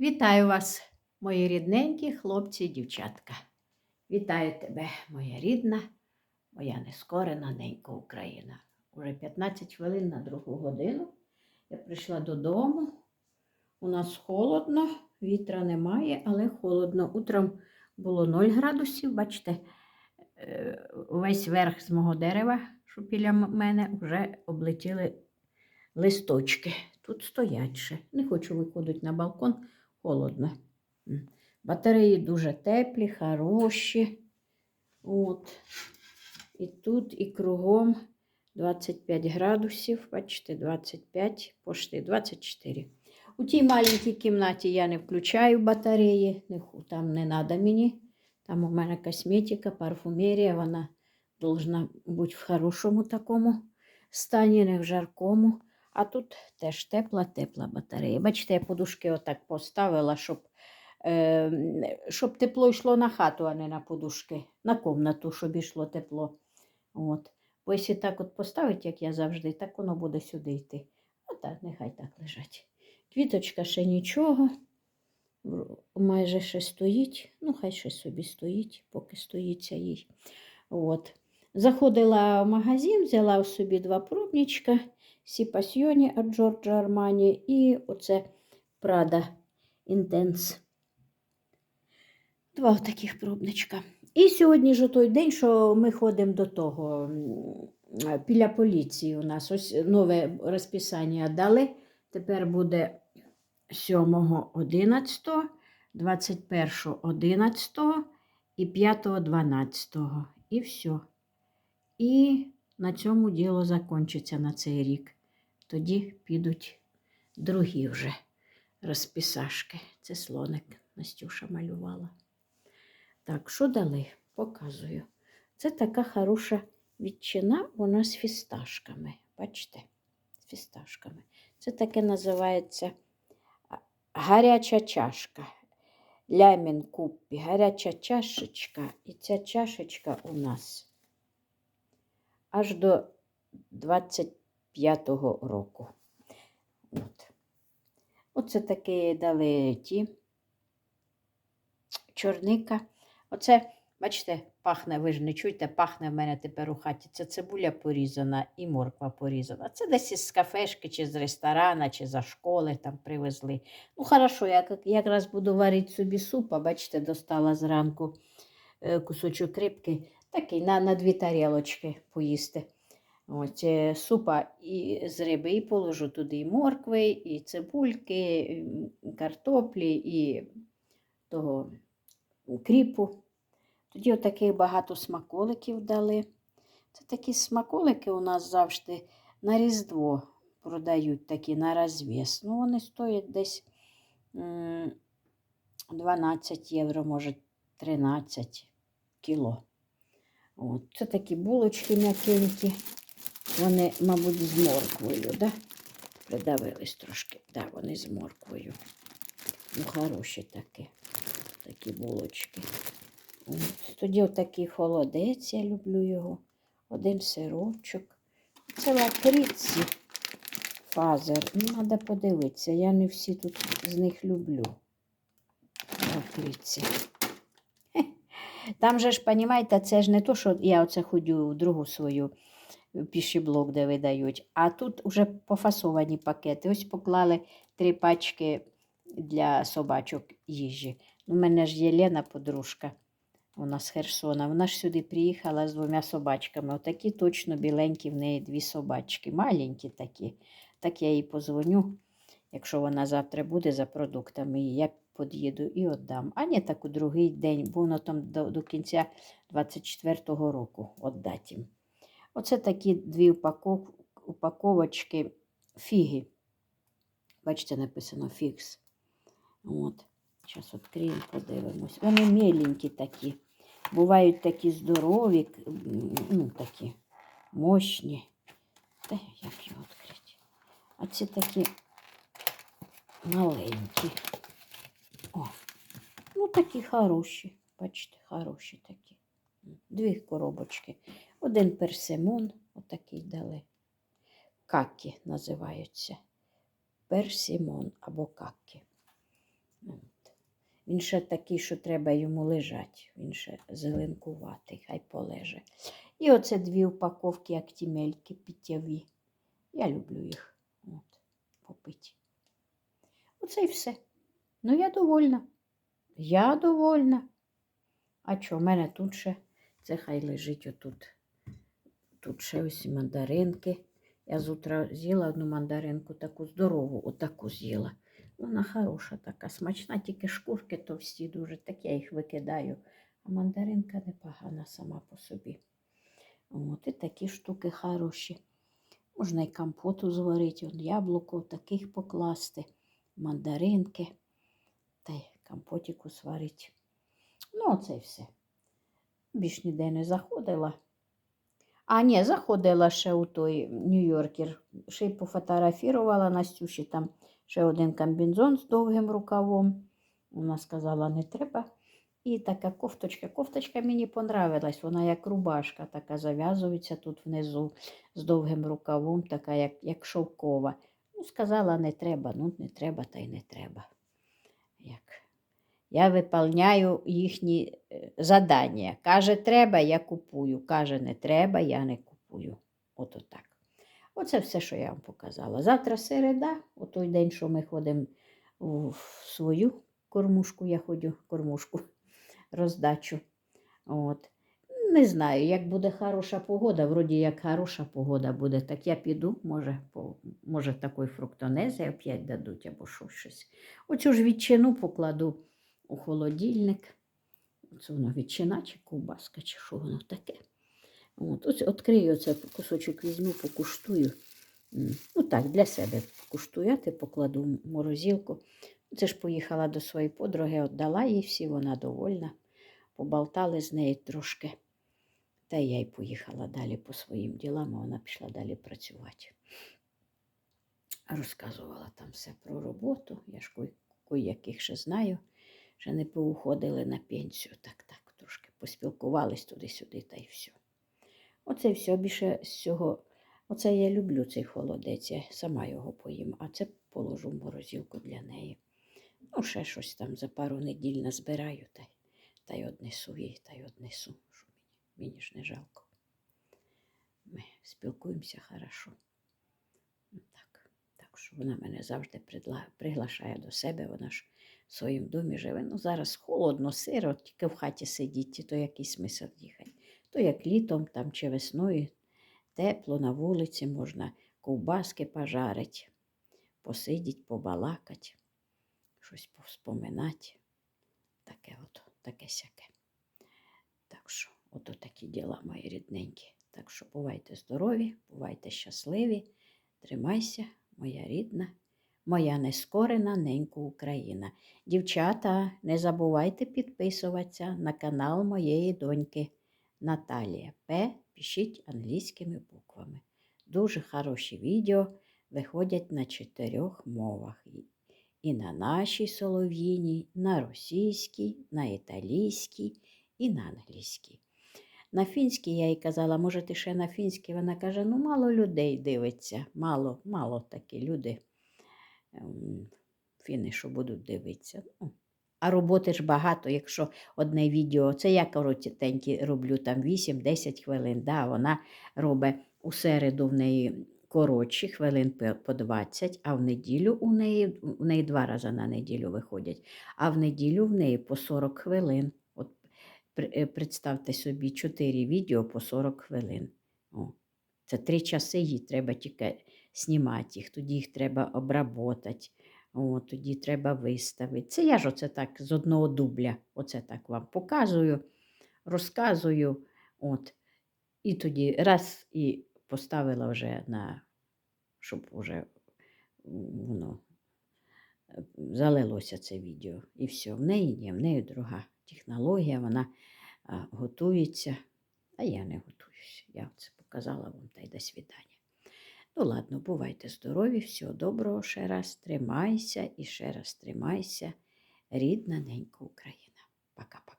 Вітаю вас, мої рідненькі хлопці і дівчатка. Вітаю тебе, моя рідна, моя нескорена ненька Україна. Уже 15 хвилин на другу годину. Я прийшла додому. У нас холодно, вітра немає, але холодно. Утром було 0 градусів. Бачите, е, весь верх з мого дерева, що біля мене, вже облетіли листочки. Тут стоять ще. Не хочу виходити на балкон, холодно. Батареї дуже теплі, хороші. От. І тут, і кругом 25 градусів, бачите, 25, пошти 24. У тій маленькій кімнаті я не включаю батареї, там не треба мені. Там у мене косметика, парфумерія, вона должна бути в хорошому такому стані, не в жаркому. А тут теж тепла-тепла батарея. Бачите, я подушки отак поставила, щоб, е, щоб тепло йшло на хату, а не на подушки, на комнату, щоб йшло тепло. От. Бо якщо так от поставити, як я завжди, так воно буде сюди йти. А так, нехай так лежать. Квіточка ще нічого. Майже ще стоїть. Ну, хай ще собі стоїть, поки стоїться їй. От. Заходила в магазин, взяла собі два пробничка. Сі пасьйоні від Джорджа Армані і оце Прада Інтенс. Два таких пробничка. І сьогодні ж той день, що ми ходимо до того біля поліції у нас. Ось нове розписання дали. Тепер буде 7.11, 21.11 і 5.12. І все. І на цьому діло закінчиться на цей рік. Тоді підуть другі вже розписашки. Це слоник Настюша малювала. Так, що дали? Показую. Це така хороша відчина, вона з фісташками. Бачите? З фісташками. Це таке називається гаряча чашка. Лямін куппі, гаряча чашечка. І ця чашечка у нас аж до 25-го року. От. Оце таке дали ті чорника. Оце, бачите, пахне, ви ж не чуєте, пахне в мене тепер у хаті. Це цибуля порізана і морква порізана. Це десь із кафешки, чи з ресторана, чи за школи там привезли. Ну, хорошо, я якраз буду варити собі суп, а бачите, достала зранку е, кусочок рибки, такий на, на дві тарілочки поїсти. Ось е, супа і з риби, і положу туди і моркви, і цибульки, і картоплі, і того кріпу. Тоді отаких багато смаколиків дали. Це такі смаколики у нас завжди на Різдво продають такі на розв'яз. Ну, вони стоять десь 12 євро, може 13 кіло. От. Це такі булочки м'якенькі. Вони, мабуть, з морквою, да? Придавились трошки. Да, вони з морквою. Ну, хороші такі, такі булочки. От. Тоді отакий холодець, я люблю його. Один сирочок. Це лакриці фазер. Ну, треба подивитися. Я не всі тут з них люблю. Лакриці. Там же ж, розумієте, це ж не то, що я оце ходю в другу свою пішіблок, де видають, а тут вже пофасовані пакети. Ось поклали три пачки для собачок їжі. У мене ж є Лена, подружка, вона з Херсона. Вона ж сюди приїхала з двома собачками. Отакі точно біленькі в неї дві собачки. Маленькі такі. Так я їй позвоню, якщо вона завтра буде за продуктами, я під'їду і віддам. А не так у другий день, бо воно там до, до кінця 24-го року віддать їм. Оце такі дві упаков... упаковочки фіги. Бачите, написано фікс. От. Зараз відкриємо, подивимось. Вони міленькі такі. Бувають такі здорові, ну, такі мощні. Та як його відкрити? А ці такі маленькі. О, ну такі хороші. Бачите, хороші такі. Дві коробочки. Один персимон, отакий дали. Какі називаються. Персимон або какі. Він ще такий, що треба йому лежати. Він ще зеленкуватий, хай полеже. І оце дві упаковки актімельки питтєві. Я люблю їх от, попити. Оце і все. Ну, я довольна. Я довольна. А що, в мене тут ще це хай лежить отут. Тут ще ось мандаринки. Я з з'їла одну мандаринку, таку здорову, отаку з'їла. Вона хороша така, смачна, тільки шкурки товсті дуже, так я їх викидаю. А мандаринка непогана сама по собі. От і такі штуки хороші. Можна і компоту зварити, он яблуко таких покласти, мандаринки та й компотику сварити. Ну, оце й все. Більш ніде не заходила. А, ні, заходила ще у той Нью-Йоркер. Ще й пофотографувала Настюші там ще один комбінзон з довгим рукавом. Вона сказала, не треба. І така кофточка. Кофточка мені понравилась. Вона як рубашка, така зав'язується тут внизу з довгим рукавом, така як, як шовкова. Ну, сказала, не треба, ну не треба, та й не треба. Я виповняю їхні е, задання. Каже, треба, я купую. Каже, не треба, я не купую. От отак. Оце все, що я вам показала. Завтра середа, у той день, що ми ходимо в свою кормушку, я ходю кормушку, роздачу. От. Не знаю, як буде хороша погода, вроді як хороша погода буде, так я піду, може, по, може такої фруктонези опять дадуть або що щось. Оцю ж відчину покладу у холодильник. Це воно відчина чи ковбаска, чи що воно таке. От, ось відкрию оце кусочок візьму, покуштую. Ну так, для себе покуштувати, покладу в морозилку. Це ж поїхала до своєї подруги, віддала їй всі, вона довольна. Поболтали з нею трошки. Та я й поїхала далі по своїм ділам, а вона пішла далі працювати. Розказувала там все про роботу. Я ж кой- кой-яких ще знаю, ще не поуходили на пенсію. Так, так, трошки поспілкувались туди-сюди та й все. Оце все більше з цього. Оце я люблю цей холодець, я сама його поїм, а це положу в морозилку для неї. Ну, ще щось там за пару неділь назбираю та, й- та й однесу їй, та й однесу. Мені, мені ж не жалко. Ми спілкуємося хорошо. Ну, Так, так що вона мене завжди приглашає до себе, вона ж в своїм домі живе. Ну, зараз холодно, сиро, тільки в хаті сидіти, то який смисл їхати. То як літом там чи весною тепло на вулиці можна ковбаски пожарити, посидіть, побалакати, щось повспоминати. Таке от, таке сяке. Так що, ото такі діла мої рідненькі. Так що бувайте здорові, бувайте щасливі, тримайся, моя рідна, моя нескорена ненька Україна. Дівчата, не забувайте підписуватися на канал моєї доньки Наталія П. Пишіть англійськими буквами. Дуже хороші відео виходять на чотирьох мовах. І- на нашій солов'їній, на російській, на італійській і на англійській. На фінській я їй казала, може, ти ще на фінській? Вона каже, ну мало людей дивиться, мало, мало такі люди. ем, Фіни, що будуть дивитися. Ну, а роботи ж багато, якщо одне відео, це я коротенькі роблю там 8-10 хвилин. Да, вона робить у середу в неї коротші, хвилин по- по 20, а в неділю у неї, у неї два рази на неділю виходять, а в неділю в неї по 40 хвилин. Е, представте собі 4 відео по 40 хвилин. О, це три часи їй треба тільки знімати їх, тоді їх треба обработати. О, тоді треба виставити. Це я ж оце так з одного дубля, оце так вам показую, розказую. От. І тоді раз і поставила вже на, щоб вже воно залилося це відео. І все, в неї є, в неї друга технологія, вона готується, а я не готуюся. Я це показала вам та й до свідання. Ну, ладно, бувайте здорові, всього доброго ще раз. Тримайся і ще раз тримайся. Рідна ненька Україна. Пока-пока.